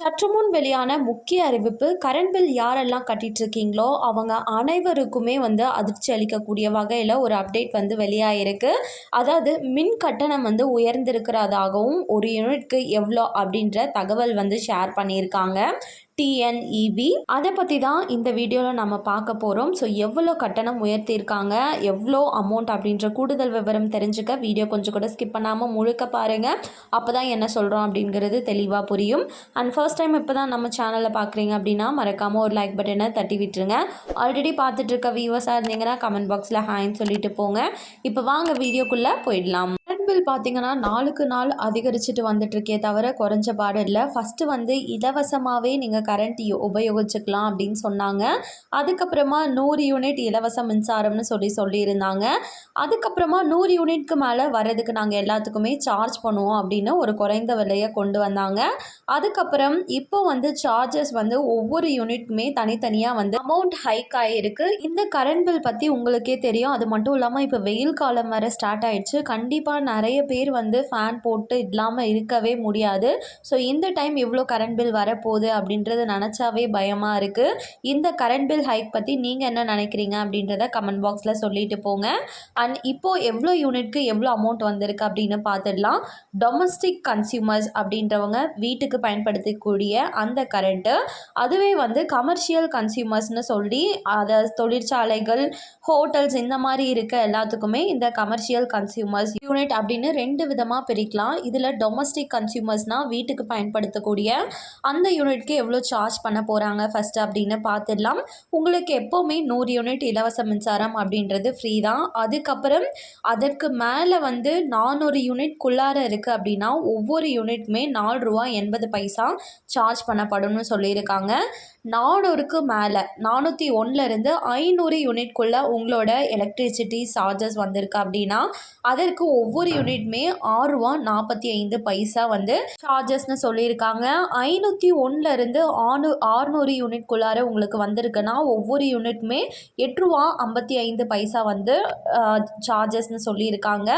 சற்று முன் வெளியான முக்கிய அறிவிப்பு கரண்ட் பில் யாரெல்லாம் கட்டிட்டு இருக்கீங்களோ அவங்க அனைவருக்குமே வந்து அதிர்ச்சி அளிக்கக்கூடிய வகையில் ஒரு அப்டேட் வந்து வெளியாகிருக்கு அதாவது மின் கட்டணம் வந்து உயர்ந்திருக்கிறதாகவும் ஒரு யூனிட்க்கு எவ்வளோ அப்படின்ற தகவல் வந்து ஷேர் பண்ணியிருக்காங்க. டிஎன்இபி அதை பற்றி தான் இந்த வீடியோவில் நம்ம பார்க்க போகிறோம் ஸோ எவ்வளோ கட்டணம் உயர்த்தியிருக்காங்க எவ்வளோ அமௌண்ட் அப்படின்ற கூடுதல் விவரம் தெரிஞ்சுக்க வீடியோ கொஞ்சம் கூட ஸ்கிப் பண்ணாமல் முழுக்க பாருங்கள் அப்போ தான் என்ன சொல்கிறோம் அப்படிங்கிறது தெளிவாக புரியும். அண்ட் ஃபர்ஸ்ட் டைம் இப்போ தான் நம்ம சேனலை பார்க்குறீங்க அப்படின்னா மறக்காமல் ஒரு லைக் பட்டனை தட்டி விட்டுருங்க. ஆல்ரெடி பார்த்துட்டு இருக்க வியூவர்ஸாக இருந்தீங்கன்னா கமெண்ட் பாக்ஸில் ஹாய்ன்னு சொல்லிட்டு போங்க. இப்போ வாங்க வீடியோக்குள்ளே போயிடலாம். பில் பார்த்தீங்கன்னா நாளுக்கு நாள் அதிகரிச்சுட்டு வந்துட்டுருக்கே தவிர குறைஞ்ச பாடு இல்லை. ஃபஸ்ட்டு வந்து இலவசமாகவே நீங்கள் கரண்ட் உபயோகிச்சுக்கலாம் அப்படின்னு சொன்னாங்க. அதுக்கப்புறமா நூறு யூனிட் இலவச மின்சாரம்னு சொல்லி சொல்லியிருந்தாங்க. அதுக்கப்புறமா நூறு யூனிட்க்கு மேலே வரதுக்கு நாங்கள் எல்லாத்துக்குமே சார்ஜ் பண்ணுவோம் அப்படின்னு ஒரு குறைந்த விலையை கொண்டு வந்தாங்க. அதுக்கப்புறம் இப்போ வந்து சார்ஜஸ் வந்து ஒவ்வொரு யூனிட்க்குமே தனித்தனியாக வந்து அமௌண்ட் ஹைக் ஆகிருக்கு இந்த கரண்ட் பில் பற்றி உங்களுக்கே தெரியும். அது மட்டும் இல்லாமல் இப்போ வெயில் காலம் வேறு ஸ்டார்ட் ஆயிடுச்சு. கண்டிப்பாக நிறைய பேர் வந்து ஃபேன் போட்டு இல்லாமல் இருக்கவே முடியாது. ஸோ இந்த டைம் எவ்வளோ கரண்ட் பில் வரப்போகுது அப்படின்றது நினச்சாவே பயமாக இருக்குது இந்த கரண்ட் பில் ஹைக் பற்றி நீங்கள் என்ன நினைக்கிறீங்க அப்படின்றத கமெண்ட் பாக்ஸில் சொல்லிட்டு போங்க. அண்ட் இப்போது எவ்வளோ யூனிட்க்கு எவ்வளோ அமௌண்ட் வந்திருக்கு அப்படின்னு பார்த்துடலாம் டொமஸ்டிக் கன்சியூமர்ஸ் அப்படின்றவங்க வீட்டுக்கு பயன்படுத்தக்கூடிய அந்த கரண்ட்டு அதுவே வந்து கமர்ஷியல் கன்சியூமர்ஸ்னு சொல்லி அதை தொழிற்சாலைகள் ஹோட்டல்ஸ் இந்த மாதிரி இருக்க எல்லாத்துக்குமே இந்த கமர்ஷியல் கன்சியூமர்ஸ் யூனிட் அப்படின்னு ரெண்டு விதமாக பிரிக்கலாம். இதில் டொமஸ்டிக் கன்சியூமர்ஸ்னால் வீட்டுக்கு பயன்படுத்தக்கூடிய அந்த யூனிட்க்கு எவ்வளோ சார்ஜ் பண்ண போகிறாங்க ஃபஸ்ட்டு அப்படின்னு பார்த்துடலாம் உங்களுக்கு எப்போவுமே நூறு யூனிட் இலவச மின்சாரம் அப்படின்றது ஃப்ரீ தான். அதுக்கப்புறம் அதற்கு மேலே வந்து நானூறு யூனிட்குள்ளார இருக்குது அப்படின்னா ஒவ்வொரு யூனிட்டுமே நாலு ரூபா எண்பது பைசா சார்ஜ் பண்ணப்படும்னு சொல்லியிருக்காங்க. நானூறுக்கு மேலே நானூற்றி ஒன்றுலேருந்து ஐநூறு யூனிட்குள்ளே உங்களோட எலக்ட்ரிசிட்டி சார்ஜஸ் வந்திருக்கு அப்படின்னா அதற்கு ஒவ்வொரு யூனிட்டுமே ஆறு ரூபா நாற்பத்தி ஐந்து பைசா வந்து சார்ஜஸ்னு சொல்லியிருக்காங்க. ஐநூற்றி ஒன்றுலேருந்து ஆணு ஆறுநூறு யூனிட்குள்ளார உங்களுக்கு வந்திருக்குன்னா ஒவ்வொரு யூனிட்டுமே எட்டு ரூபா ஐம்பத்தி ஐந்து பைசா வந்து சார்ஜஸ்னு சொல்லியிருக்காங்க.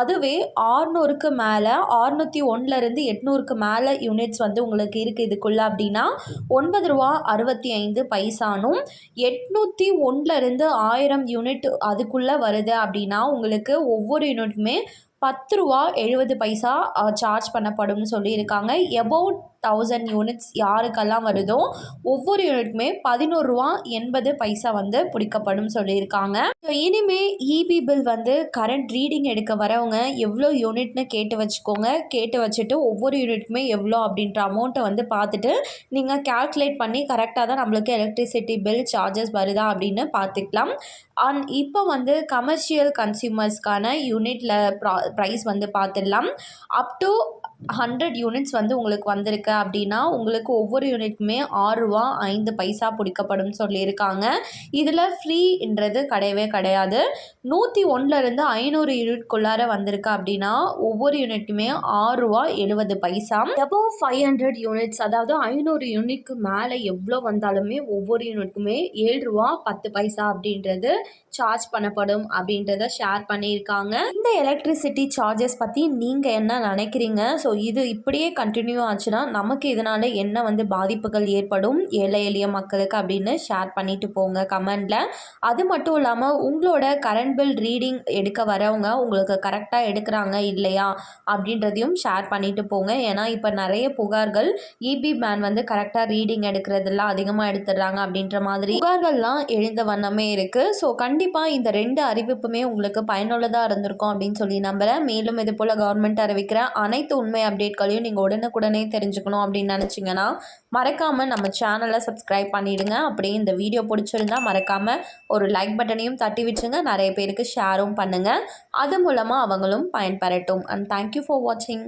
அதுவே ஆறுநூறுக்கு மேலே ஆறுநூற்றி ஒன்றுலேருந்து எட்நூறுக்கு மேலே யூனிட்ஸ் வந்து உங்களுக்கு இருக்குது இதுக்குள்ளே அப்படின்னா ஒன்பது ரூபா அறுபத்தி ஐந்து பைசானும் எட்நூற்றி ஒன்றுலேருந்து ஆயிரம் யூனிட் அதுக்குள்ளே வருது அப்படின்னா உங்களுக்கு ஒவ்வொரு யூனிட்டுமே பத்து ரூபா எழுபது பைசா சார்ஜ் பண்ணப்படும்னு சொல்லியிருக்காங்க. எபவுட் தௌசண்ட் யூனிட்ஸ் யாருக்கெல்லாம் வருதோ ஒவ்வொரு யூனிட்டுமே பதினோரு ரூபா எண்பது பைசா வந்து பிடிக்கப்படும் சொல்லியிருக்காங்க. ஸோ இனிமே இபி பில் வந்து கரண்ட் ரீடிங் எடுக்க வரவங்க எவ்வளோ யூனிட்னு கேட்டு வச்சுக்கோங்க. கேட்டு வச்சுட்டு ஒவ்வொரு யூனிட்டுமே எவ்வளோ அப்படின்ற அமௌண்ட்டை வந்து பார்த்துட்டு நீங்கள் கேல்குலேட் பண்ணி கரெக்டாக தான் நம்மளுக்கு எலக்ட்ரிசிட்டி பில் சார்ஜஸ் வருதா அப்படின்னு பார்த்துக்கலாம். அண்ட் இப்போ வந்து கமர்ஷியல் கன்சியூமர்ஸ்க்கான யூனிட்டில் ப்ரா ப்ரைஸ் வந்து பார்த்துடலாம். அப் டு ஹண்ட்ரட் யூனிட்ஸ் வந்து உங்களுக்கு வந்திருக்கு அப்படின்னா உங்களுக்கு ஒவ்வொரு யூனிட்டுமே ஆறு ரூபா ஐந்து பைசா பிடிக்கப்படும் சொல்லியிருக்காங்க. இதில் ஃப்ரீன்றது கிடையவே கிடையாது. நூற்றி ஒன்றுலேருந்து ஐநூறு யூனிட்குள்ளார வந்திருக்கு அப்படின்னா ஒவ்வொரு யூனிட்டுமே ஆறு ரூபா எழுபது பைசா. எபோவ் ஃபைவ் ஹண்ட்ரட் யூனிட்ஸ் அதாவது ஐநூறு யூனிட்க்கு மேலே எவ்வளோ வந்தாலுமே ஒவ்வொரு யூனிட்டுக்குமே ஏழு ரூபா பத்து பைசா அப்படின்றது சார்ஜ் பண்ணப்படும் அப்படின்றத ஷேர் பண்ணியிருக்காங்க. இந்த எலக்ட்ரிசிட்டி சார்ஜஸ் பற்றி நீங்கள் என்ன நினைக்கிறீங்க? ஸோ இது இப்படியே கண்டினியூ ஆச்சுன்னா நமக்கு இதனால் என்ன வந்து பாதிப்புகள் ஏற்படும்? ஏழை எளிய மக்களுக்கு அப்படின்னு ஷேர் பண்ணிட்டு போங்க கமெண்டில் அது மட்டும் இல்லாமல் உங்களோட கரண்ட் பில் ரீடிங் எடுக்க வரவங்க உங்களுக்கு கரெக்டாக எடுக்கிறாங்க இல்லையா? அப்படின்றதையும் ஷேர் பண்ணிட்டு போங்க. ஏன்னா இப்போ நிறைய புகார்கள் இபி மேன் வந்து கரெக்டாக ரீடிங் எடுக்கிறதெல்லாம் அதிகமாக எடுத்துடுறாங்க அப்படின்ற மாதிரி. புகார்கள்லாம் எழுந்த வண்ணமே இருக்குது ஸோ கண்டிப்பாக இந்த ரெண்டு அறிவிப்புமே உங்களுக்கு பயனுள்ளதாக இருந்திருக்கும் அப்படின்னு சொல்லி நம்புகிறேன் மேலும் இது போல் கவர்மெண்ட் அறிவிக்கிற அனைத்து உண்மை அப்டேட்களையும் நீங்கள் உடனுக்குடனே தெரிஞ்சுக்கணும் அப்படின்னு நினச்சிங்கன்னா மறக்காமல் நம்ம சேனலை சப்ஸ்கிரைப் பண்ணிவிடுங்க அப்படியே இந்த வீடியோ பிடிச்சிருந்தா மறக்காமல் ஒரு லைக் பட்டனையும் தட்டி வச்சுங்க. நிறைய பேருக்கு ஷேரும் பண்ணுங்கள் அது மூலமாக அவங்களும் பயன்பெறட்டும். அண்ட் தேங்க்யூ ஃபார் வாட்சிங்